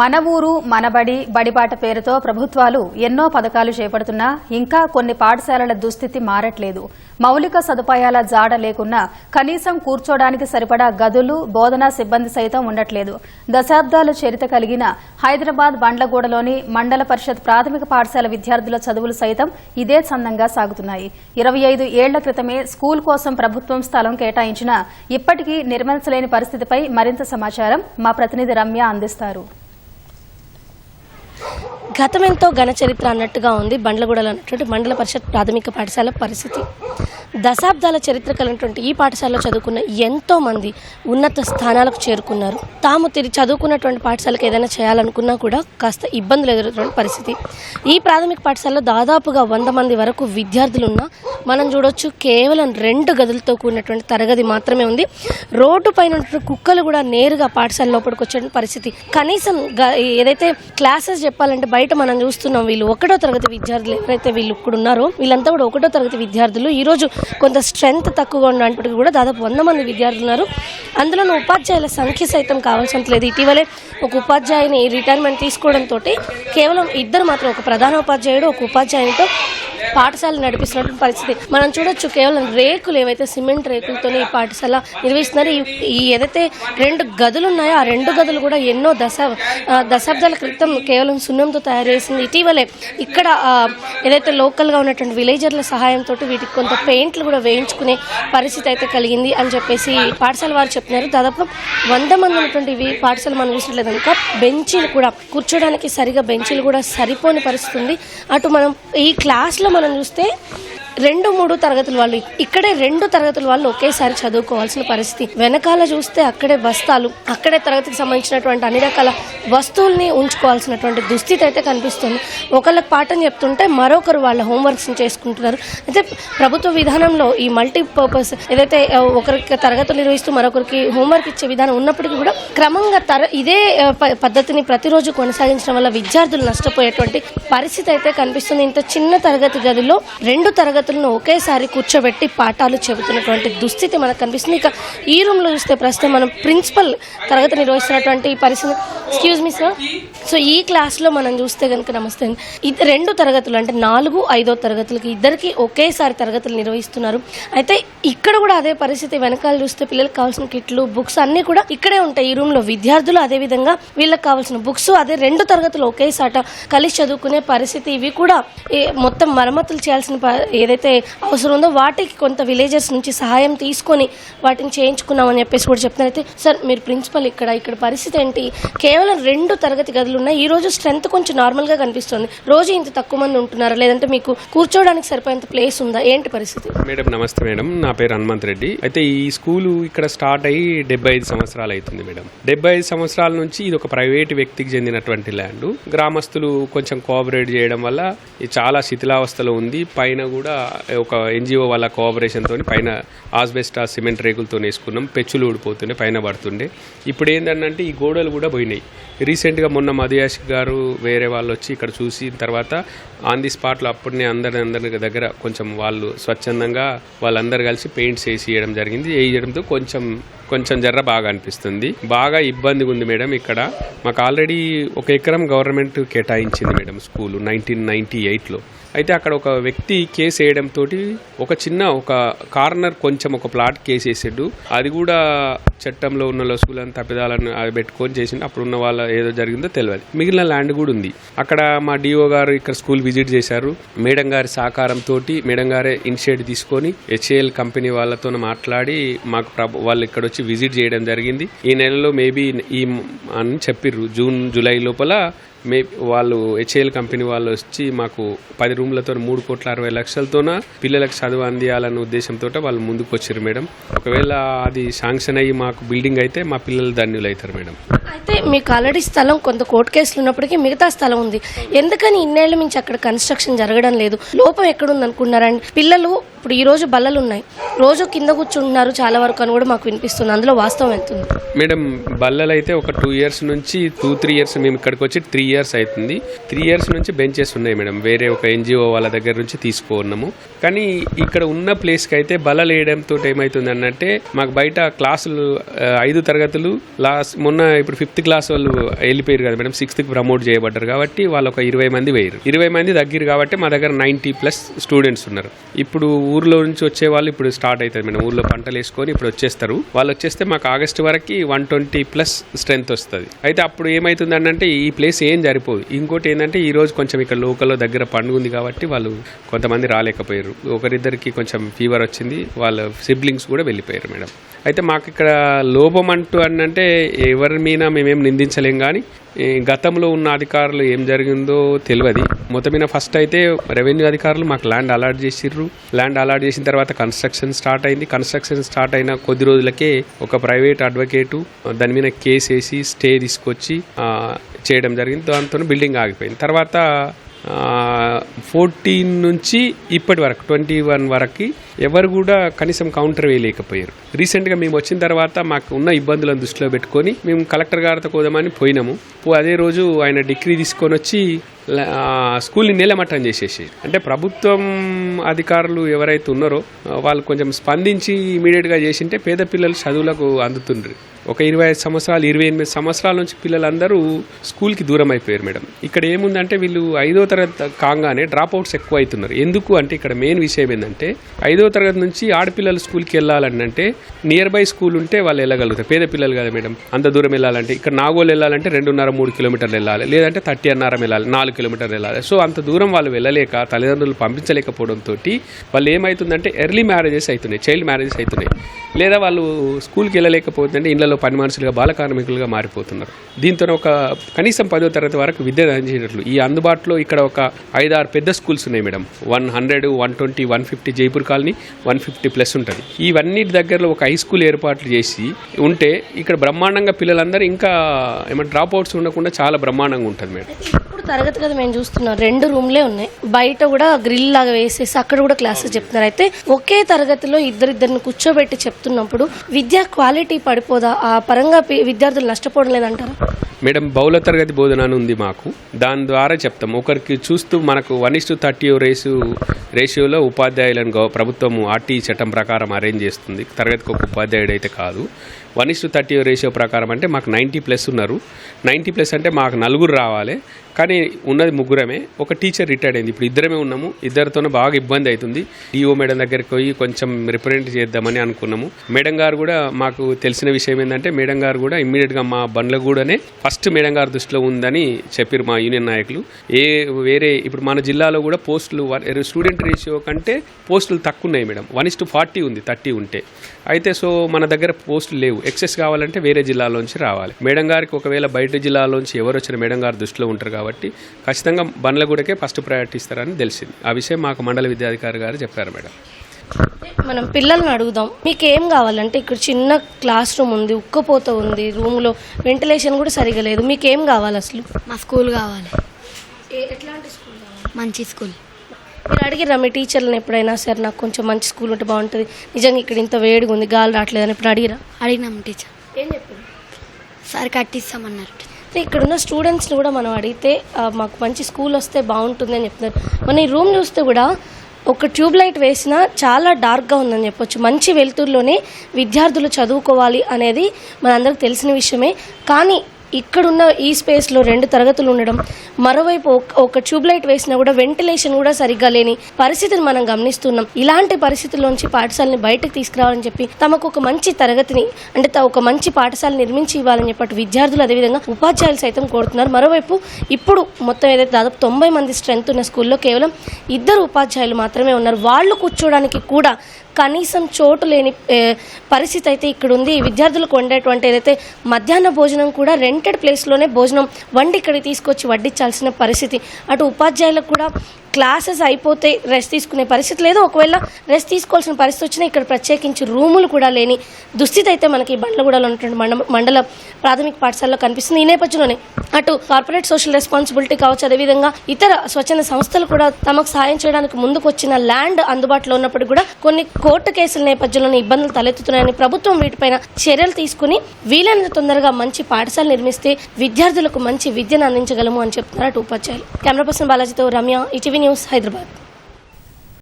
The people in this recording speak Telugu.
మన ఊరు మనబడి బడిబాట పేరుతో ప్రభుత్వాలు ఎన్నో పథకాలు చేపడుతున్నా ఇంకా కొన్ని పాఠశాలల దుస్థితి మారట్లేదు. మౌలిక సదుపాయాల జాడ లేకున్నా కనీసం కూర్చోడానికి సరిపడా గదులు బోధనా సిబ్బంది సైతం ఉండట్లేదు. దశాబ్దాల చరిత్ర కలిగిన హైదరాబాద్ బండ్లగూడలోని మండల పరిషత్ ప్రాథమిక పాఠశాల విద్యార్థుల చదువులు సైతం ఇదే చందంగా సాగుతున్నాయి. ఇరవై ఐదు ఏళ్ళ క్రితమే స్కూల్ కోసం ప్రభుత్వం స్థలం కేటాయించినా ఇప్పటికీ నిర్మించలేని పరిస్థితిపై మరింత సమాచారం మా ప్రతినిధి రమ్య అందిస్తారు. గతమెంతో ఘన చరిత్ర అన్నట్టుగా ఉంది బండ్లగూడలో ఉన్నటువంటి మండల పరిషత్ ప్రాథమిక పాఠశాల పరిస్థితి. దశాబ్దాల చరిత్ర కలిగినటువంటి ఈ పాఠశాలలో చదువుకున్న ఎంతో మంది ఉన్నత స్థానాలకు చేరుకున్నారు. తాము తిరిగి చదువుకున్నటువంటి పాఠశాలకు ఏదైనా చేయాలనుకున్నా కూడా కాస్త ఇబ్బందులు ఎదురవుతున్న పరిస్థితి. ఈ ప్రాథమిక పాఠశాలలో దాదాపుగా వంద మంది వరకు విద్యార్థులు ఉన్నా మనం చూడొచ్చు కేవలం రెండు గదులతో కూడినటువంటి తరగతి మాత్రమే ఉంది. రోడ్డు పైన కుక్కలు కూడా నేరుగా పాఠశాల లోపలికి వచ్చే పరిస్థితి. కనీసం ఏదైతే క్లాసెస్ చెప్పాలంటే బయట మనం చూస్తున్నాం వీళ్ళు ఒకటో తరగతి విద్యార్థులు ఎవరైతే వీళ్ళు ఇక్కడ ఉన్నారో వీళ్ళంతా కూడా ఒకటో తరగతి విద్యార్థులు. ఈరోజు కొంత స్ట్రెంగ్త్ తక్కువగా ఉన్నప్పటికీ కూడా దాదాపు వంద మంది విద్యార్థులు ఉన్నారు. అందులో ఉపాధ్యాయుల సంఖ్య సైతం కావాల్సినంత లేదు ఇటీవలే ఒక ఉపాధ్యాయుని రిటైర్మెంట్ తీసుకోవడంతో కేవలం ఇద్దరు మాత్రం ఒక ప్రధాన ఉపాధ్యాయుడు ఒక ఉపాధ్యాయునితో పాఠశాల నడిపిస్తున్నటువంటి పరిస్థితి. మనం చూడొచ్చు కేవలం రేకులు ఏవైతే సిమెంట్ రేకులతోనే ఈ పాఠశాల నిర్వహిస్తున్నారు. ఈ- ఏదైతే రెండు గదులు ఉన్నాయో ఆ రెండు గదులు కూడా ఎన్నో దశ దశాబ్దాల క్రితం కేవలం సున్నంతో తయారు చేసింది. ఇటీవలే ఇక్కడ ఏదైతే లోకల్గా ఉన్నటువంటి విలేజర్ల సహాయంతో వీటికి కొంత పెయింట్లు కూడా వేయించుకునే పరిస్థితి అయితే కలిగింది అని చెప్పేసి పాఠశాల వారు చెప్తున్నారు. దాదాపు వంద మంది ఉన్నటువంటి పాఠశాల మనం చూసినట్లేదు కనుక బెంచీలు కూడా కూర్చోడానికి సరిగా బెంచీలు కూడా సరిపోని పరిస్థితి ఉంది. అటు మనం ఈ క్లాస్లో మనం చూస్తే రెండు మూడు తరగతుల వాళ్ళు ఇక్కడే రెండు తరగతుల వాళ్ళు ఒకేసారి చదువుకోవాల్సిన పరిస్థితి. వెనకాల చూస్తే అక్కడే బస్తాలు అక్కడే తరగతికి సంబంధించినటువంటి అన్ని రకాల వస్తువుల్ని ఉంచుకోవాల్సినటువంటి దుస్థితి అయితే కనిపిస్తుంది. ఒకళ్ళకి పాఠం చెప్తుంటే మరొకరు వాళ్ళ హోంవర్క్స్ చేసుకుంటున్నారు. అయితే ప్రభుత్వ విధానంలో ఈ మల్టీ పర్పస్ ఏదైతే ఒకరికి తరగతులు నిర్వహిస్తూ మరొకరికి హోంవర్క్ ఇచ్చే విధానం ఉన్నప్పటికీ కూడా క్రమంగా తర ఇదే ప- పద్ధతిని ప్రతిరోజు కొనసాగించడం వల్ల విద్యార్థులు నష్టపోయేటువంటి పరిస్థితి అయితే కనిపిస్తుంది. ఇంత చిన్న తరగతి గదిలో రెండు తరగతి విద్యార్థులను ఒకేసారి కూర్చోబెట్టి పాఠాలు చెబుతున్నటువంటి దుస్థితి మనకు కనిపిస్తుంది. ఇక ఈ రూమ్లో చూస్తే ప్రస్తుతం మనం ప్రిన్సిపల్ తరగతి నిర్వహిస్తున్నటువంటి పరిస్థితి ఎక్స్క్యూజ్ మీ సార్ సో ఈ క్లాస్లో మనం చూస్తే కనుక నమస్తే ఇది రెండు తరగతులు అంటే నాలుగు ఐదో తరగతులకి ఇద్దరికి ఒకేసారి తరగతులు నిర్వహిస్తున్నారు. అయితే ఇక్కడ కూడా అదే పరిస్థితి వెనకాల చూస్తే పిల్లలకు కావాల్సిన కిట్లు బుక్స్ అన్ని కూడా ఇక్కడే ఉంటాయి. ఈ రూమ్లో విద్యార్థులు అదే విధంగా వీళ్ళకి కావాల్సిన బుక్స్ అదే రెండు తరగతులు ఒకేసాట కలిసి చదువుకునే పరిస్థితి ఇవి కూడా మొత్తం మరమ్మతులు చేయాల్సిన ప- ఏదైతే అవసరం ఉందో వాటికి కొంత విలేజెస్ నుంచి సహాయం తీసుకొని వాటిని చేయించుకున్నామని చెప్పేసి కూడా చెప్తున్నారు. అయితే సార్ మీరు ప్రిన్సిపల్ ఇక్కడ ఇక్కడ పరిస్థితి ఏంటి? కేవలం రెండు తరగతి గదులు ఉన్నాయి. ఈ రోజు స్ట్రెంత్ కొంచెం నార్మల్గా కనిపిస్తుంది. రోజు ఇంత తక్కువ మంది ఉంటున్నారా? లేదంటే మీకు కూర్చోవడానికి సరిపోయేంత ప్లేస్ ఉందా? ఏంటి పరిస్థితి? మేడం నమస్తే మేడం. నా పేరు హనుమంత్ రెడ్డి. అయితే ఈ స్కూలు ఇక్కడ స్టార్ట్ అయ్యి డెబ్బై ఐదు సంవత్సరాలు అవుతుంది మేడం. డెబ్బై ఐదు సంవత్సరాల నుంచి ఇది ఒక ప్రైవేట్ వ్యక్తికి చెందినటువంటి ల్యాండ్. గ్రామస్తులు కొంచెం కోఆపరేట్ చేయడం వల్ల ఇది చాలా శిథిలావస్థలో ఉంది. పైన కూడా ఒక ఎన్జిఓ వాళ్ళ కోఆపరేషన్తో పైన ఆస్బెస్టా సిమెంట్ రేకులతో వేసుకున్నాం. పెచ్చులు ఊడిపోతుండే పైన పడుతుండే. ఇప్పుడు ఏంటంటే ఈ గోడలు కూడా పోయినాయి. రీసెంట్గా మొన్న మధుయాష్ గారు వేరే వాళ్ళు వచ్చి ఇక్కడ చూసిన తర్వాత ఆన్ ది స్పాట్లో అప్పుడనే అందరి అందరి దగ్గర కొంచెం వాళ్ళు స్వచ్ఛందంగా వాళ్ళందరూ కలిసి పెయింట్స్ వేసి వేయడం జరిగింది. వేయడంతో కొంచెం కొంచెం జర్ర బాగా అనిపిస్తుంది. బాగా ఇబ్బందిగా ఉంది మేడం ఇక్కడ. మాకు ఆల్రెడీ ఒక ఎకరం గవర్నమెంట్ కేటాయించింది మేడం స్కూల్ నైన్టీన్ నైన్టీ ఎయిట్లో. అయితే అక్కడ ఒక వ్యక్తి కేసు వేయడంతో ఒక చిన్న ఒక కార్నర్ కొంచెం ఒక ప్లాట్ కేసు వేసాడు. అది కూడా చట్టంలో ఉన్న లొసుగులను తప్పిదాలను అది పెట్టుకొని చేసిండు. అప్పుడు ఉన్న వాళ్ళ ఏదో జరిగిందో తెలియదు మిగిలిన ల్యాండ్ కూడా ఉంది. అక్కడ మా డిఓ గారు ఇక్కడ స్కూల్ విజిట్ చేశారు. మేడం గారి సహకారంతో మేడం గారే ఇనిషియేటివ్ తీసుకొని హెచ్ఏఎల్ కంపెనీ వాళ్ళతో మాట్లాడి మాకు వాళ్ళు ఇక్కడ వచ్చి విజిట్ చేయడం జరిగింది. ఈ నెలలో మేబీ ఈ అని చెప్పిర్రు. జూన్ జూలై లోపల మే వాళ్ళు హెచ్ఏఎల్ కంపెనీ వాళ్ళు వచ్చి మాకు పది రూమ్లతో మూడు కోట్ల అరవై లక్షలతోన పిల్లలకు చదువు అందియాలన్న ఉద్దేశంతో వాళ్ళు ముందుకు వచ్చారు మేడం. ఒకవేళ అది శాంక్షన్ అయ్యి మాకు బిల్డింగ్ అయితే మా పిల్లలు ధన్యులు అవుతారు మేడం. అయితే మీకు ఆల్రెడీ స్థలం కొంత కోర్టు కేసులు ఉన్నప్పటికీ మిగతా స్థలం ఉంది. ఎందుకని ఇన్నేళ్ళ నుంచి అక్కడ కన్స్ట్రక్షన్ జరగడం లేదు? లోపం ఎక్కడుంది అనుకున్నారండి పిల్లలు ఇప్పుడు ఈ రోజు బల్లలు ఉన్నాయి రోజు కింద కూర్చుంటున్నారు చాలా వరకు అని కూడా మాకు వినిపిస్తుంది. అందులో వాస్తవం ఎంత ఉంది మేడం బల్లలు అయితే ఒక టూ ఇయర్స్ నుంచి టూ త్రీ ఇయర్స్ మేము ఇక్కడికి వచ్చి త్రీ ఇయర్స్ అవుతుంది త్రీ ఇయర్స్ నుంచి బెంచెస్ ఉన్నాయి మేడం. వేరే ఒక ఎన్జిఓ వాళ్ళ దగ్గర నుంచి తీసుకున్నాము. కానీ ఇక్కడ ఉన్న ప్లేస్కి అయితే బలలు వేయడంతో ఏమవుతుంది అన్నట్టే మాకు బయట క్లాసులు ఐదు తరగతులు లాస్ట్ మొన్న ఇప్పుడు ఫిఫ్త్ క్లాస్ వాళ్ళు వెళ్ళిపోయారు కదా మేడం. సిక్స్త్కి ప్రమోట్ చేయబడ్డారు కాబట్టి వాళ్ళు ఒక ఇరవై మంది వేయరు ఇరవై మంది దగ్గర కాబట్టి మా దగ్గర నైంటీ ప్లస్ స్టూడెంట్స్ ఉన్నారు. ఇప్పుడు ఊర్లో నుంచి వచ్చే వాళ్ళు ఇప్పుడు స్టార్ట్ అవుతుంది మేడం. ఊర్లో పంటలు వేసుకొని ఇప్పుడు వచ్చేస్తారు. వాళ్ళు వచ్చేస్తే మాకు ఆగస్టు వరకు వన్ ట్వంటీ ప్లస్ స్ట్రెంత్ వస్తుంది. అయితే అప్పుడు ఏమవుతుంది అంటే ఈ ప్లేస్ ఏం సరిపోదు ఇంకోటి ఏంటంటే ఈ రోజు కొంచెం ఇక్కడ లోకల్లో దగ్గర పండుగ ఉంది కాబట్టి వాళ్ళు కొంతమంది రాలేకపోయారు. ఒకరిద్దరికి కొంచెం ఫీవర్ వచ్చింది. వాళ్ళ సిబ్లింగ్స్ కూడా వెళ్ళిపోయారు మేడం. అయితే మాకు ఇక్కడ లోపం అంటూ అంటే ఎవరి మీద మేమేం నిందించలేం కానీ గతంలో ఉన్న అధికారులు ఏం జరిగిందో తెలియదు. మొత్తం మీద ఫస్ట్ అయితే రెవెన్యూ అధికారులు మాకు ల్యాండ్ అలాట్ చేసిర్రు. ల్యాండ్ అలాట్ చేసిన తర్వాత కన్స్ట్రక్షన్ స్టార్ట్ అయింది. కన్స్ట్రక్షన్ స్టార్ట్ అయిన కొద్ది రోజులకే ఒక ప్రైవేట్ అడ్వకేటు దాని మీద కేసు వేసి స్టే తీసుకొచ్చి చేయడం జరిగింది. దాంతో బిల్డింగ్ ఆగిపోయింది. తర్వాత ఫోర్టీన్ నుంచి ఇప్పటి వరకు ట్వంటీ వన్ వరకు ఎవరు కూడా కనీసం కౌంటర్ వేయలేకపోయారు. రీసెంట్గా మేము వచ్చిన తర్వాత మాకు ఉన్న ఇబ్బందులను దృష్టిలో పెట్టుకొని మేము కలెక్టర్ గారితో కోదామని పోయినాము. అదే రోజు ఆయన డిగ్రీ తీసుకొని వచ్చి స్కూల్ని నేలమట్టం చేసేసి అంటే ప్రభుత్వం అధికారులు ఎవరైతే ఉన్నారో వాళ్ళు కొంచెం స్పందించి ఇమీడియట్గా చేసింటే పేద పిల్లలు చదువులకు అందుతుండ్రు. ఒక ఇరవై ఐదు సంవత్సరాలు ఇరవై ఎనిమిది సంవత్సరాల నుంచి పిల్లలందరూ స్కూల్కి దూరం అయిపోయారు మేడం. ఇక్కడ ఏముందంటే వీళ్ళు ఐదో తరగతి కాగానే డ్రాప్ అవుట్స్ ఎక్కువ అవుతున్నారు ఎందుకు అంటే ఇక్కడ మెయిన్ విషయం ఏంటంటే ఐదో తరగతి నుంచి ఆడపిల్లలు స్కూల్కి వెళ్ళాలని అంటే నియర్ బై స్కూల్ ఉంటే వాళ్ళు వెళ్ళగలుగుతారు. పేద పిల్లలు కదా మేడం అంత దూరం వెళ్ళాలంటే. ఇక్కడ నాగోలు వెళ్ళాలంటే రెండున్నర మూడు కిలోమీటర్లు వెళ్ళాలి. లేదంటే థర్టీ అన్నారం వెళ్ళాలి నాలుగు కిలోమీటర్లు వెళ్ళాలి. సో అంత దూరం వాళ్ళు వెళ్ళలేక తల్లిదండ్రులు పంపించలేకపోవడంతో వాళ్ళు ఏమవుతుందంటే ఎర్లీ మ్యారేజెస్ అవుతున్నాయి చైల్డ్ మ్యారేజెస్ అవుతున్నాయి లేదా వాళ్ళు స్కూల్కి వెళ్ళలేకపోతుంటే ఇళ్ళలో పని మనుషులుగా బాల కార్మికులుగా మారిపోతున్నారు. దీంతో ఒక కనీసం పదో తరగతి వరకు విద్య అందించేటట్లు ఈ అందుబాటులో ఇక్కడ ఒక ఐదారు పెద్ద స్కూల్స్ ఉన్నాయి madam. One hundred one twenty one fifty Jaipur colony one fifty plus ఉంటుంది. ఇవన్నిటి దగ్గరలో ఒక హై స్కూల్ ఏర్పాట్లు చేసి ఉంటే ఇక్కడ బ్రహ్మాండంగా పిల్లలందరూ ఇంకా ఏమంటే డ్రాప్ అవుట్స్ ఉండకుండా చాలా బ్రహ్మాండంగా ఉంటుంది మేడం. ఇప్పుడు తరగతి గది మేము చూస్తున్నాం. రెండు రూమ్లే ఉన్నాయి. బయట కూడా గ్రిల్ లాగా వేసేసి అక్కడ కూడా క్లాసెస్ చెప్తున్నారు. అయితే ఒకే తరగతిలో ఇద్దరిద్దరిని కూర్చోబెట్టి చెప్తున్నప్పుడు విద్యా క్వాలిటీ పడిపోదా? ఆ పరంగా విద్యార్థులు నష్టపోవడం లేదంటారా? మేడం బహుళ తరగతి బోధన అని ఉంది మాకు. దాని ద్వారా చెప్తాం. ఒకరికి చూస్తూ మనకు వన్ ఇస్ టు థర్టీ రేసు రేషియోలో ఉపాధ్యాయులను గవ- ప్రభుత్వం ఆర్టీ చట్టం ప్రకారం అరేంజ్ చేస్తుంది. తరగతికి ఒక ఉపాధ్యాయుడు అయితే కాదు. One is to thirty ratio ప్రకారం అంటే మాకు నైంటీ ప్లస్ ఉన్నారు. నైంటీ ప్లస్ అంటే మాకు నలుగురు రావాలి. కానీ ఉన్నది ముగ్గురమే. ఒక టీచర్ రిటైర్డ్ అయింది. ఇప్పుడు ఇద్దరమే ఉన్నాము. ఇద్దరితోనే బాగా ఇబ్బంది అవుతుంది. డిఓ మేడం దగ్గరికి పోయి కొంచెం రిప్రజెంట్ చేద్దామని అనుకున్నాము. మేడం గారు కూడా మాకు తెలిసిన విషయం ఏంటంటే మేడం గారు కూడా ఇమ్మీడియట్గా మా బండ్లగూడనే ఫస్ట్ మేడం గారి దృష్టిలో ఉందని చెప్పారు మా యూనియన్ నాయకులు. ఏ వేరే ఇప్పుడు మన జిల్లాలో కూడా పోస్టులు స్టూడెంట్ రేషియో కంటే పోస్టులు తక్కువ ఉన్నాయి madam. One is to forty ఉంది థర్టీ ఉంటే. అయితే సో మన దగ్గర పోస్టులు లేవు. ఎక్సెస్ కావాలంటే వేరే జిల్లాలోంచి రావాలి. మేడం గారికి ఒకవేళ బయట జిల్లాలోంచి ఎవరు వచ్చిన మేడం గారు దృష్టిలో ఉంటారు కాబట్టి ఖచ్చితంగా బండ్లగూడకే ఫస్ట్ ప్రయారిటీ ఇస్తారని తెలిసింది. ఆ విషయం మాకు మండల విద్యాధికారి గారు చెప్పారు మేడం. మనం పిల్లల్ని అడుగుదాం మీకు ఏం కావాలంటే ఇక్కడ చిన్న క్లాస్ రూమ్ ఉంది ఉక్కపోత ఉంది రూమ్లో వెంటిలేషన్ కూడా సరిగా లేదు మీకు ఏం కావాలి అసలు? మా స్కూల్ కావాలి. ఎట్లాంటి స్కూల్ మంచి స్కూల్. మీరు అడిగిరా మీ టీచర్లను ఎప్పుడైనా సరే నాకు కొంచెం మంచి స్కూల్ ఉంటే బాగుంటుంది. నిజంగా ఇక్కడ ఇంత వేడిగా ఉంది గాలి రావట్లేదని ఇప్పుడు అడిగిరా అడిగినాం టీచర్. ఏం చెప్పారు సార్ కట్టిస్తామన్నారు అయితే ఇక్కడున్న స్టూడెంట్స్ని కూడా మనం అడిగితే మాకు మంచి స్కూల్ వస్తే బాగుంటుంది అని చెప్తున్నారు. మన ఈ రూమ్ చూస్తే కూడా ఒక ట్యూబ్ లైట్ వేసినా చాలా డార్క్గా ఉందని చెప్పొచ్చు. మంచి వెలుతురులోనే విద్యార్థులు చదువుకోవాలి అనేది మనందరికి తెలిసిన విషయమే. కానీ ఇక్కడున్న ఈ స్పేస్లో రెండు తరగతులు ఉండడం మరోవైపు ఒక- ఒక ట్యూబ్ లైట్ వేసినా కూడా వెంటిలేషన్ కూడా సరిగ్గా లేని పరిస్థితిని మనం గమనిస్తున్నాం. ఇలాంటి పరిస్థితుల్లోంచి పాఠశాలని బయటకు తీసుకురావాలని చెప్పి తమకు ఒక మంచి తరగతిని అంటే ఒక మంచి పాఠశాల నిర్మించి ఇవ్వాలని చెప్పి విద్యార్థులు అదేవిధంగా ఉపాధ్యాయులు సైతం కోరుతున్నారు. మరోవైపు ఇప్పుడు మొత్తం ఏదైతే దాదాపు తొంభై మంది స్ట్రెంత్ ఉన్న స్కూల్లో కేవలం ఇద్దరు ఉపాధ్యాయులు మాత్రమే ఉన్నారు. వాళ్ళు కూర్చోడానికి కూడా కనీసం చోటు లేని పరిస్థితి అయితే ఇక్కడ ఉంది విద్యార్థులకు వండేటువంటి ఏదైతే మధ్యాహ్న భోజనం కూడా రెంటెడ్ ప్లేస్లోనే భోజనం వండి ఇక్కడికి తీసుకొచ్చి వడ్డించాల్సిన పరిస్థితి. అటు ఉపాధ్యాయులకు కూడా క్లాసెస్ అయిపోతే రెస్ట్ తీసుకునే పరిస్థితి లేదు. ఒకవేళ రెస్ట్ తీసుకోవాల్సిన పరిస్థితి వచ్చినా ఇక్కడ ప్రత్యేకించి రూములు కూడా లేని దుస్థితి అయితే మనకి బండ్లగూడలో ఉన్నటువంటి మండ మండల ప్రాథమిక పాఠశాలలో కనిపిస్తుంది. ఈ నేపథ్యంలోనే అటు కార్పొరేట్ సోషల్ రెస్పాన్సిబిలిటీ కావచ్చు అదేవిధంగా ఇతర స్వచ్ఛంద సంస్థలు కూడా తమకు సాయం చేయడానికి ముందుకు వచ్చిన ల్యాండ్ అందుబాటులో ఉన్నప్పుడు కూడా కొన్ని కోర్టు కేసుల నేపథ్యంలోనే ఇబ్బందులు తలెత్తుతున్నాయని ప్రభుత్వం వీటిపైన చర్యలు తీసుకుని వీలైనంత తొందరగా మంచి పాఠశాల నిర్మిస్తే విద్యార్థులకు మంచి విద్యను అందించగలము అని చెప్తున్నారు ఉపాధ్యాయులు. కెమెరా పర్సన్ బాలాజీతో రమ్య ఈటీవీ న్యూస్ హైదరాబాద్.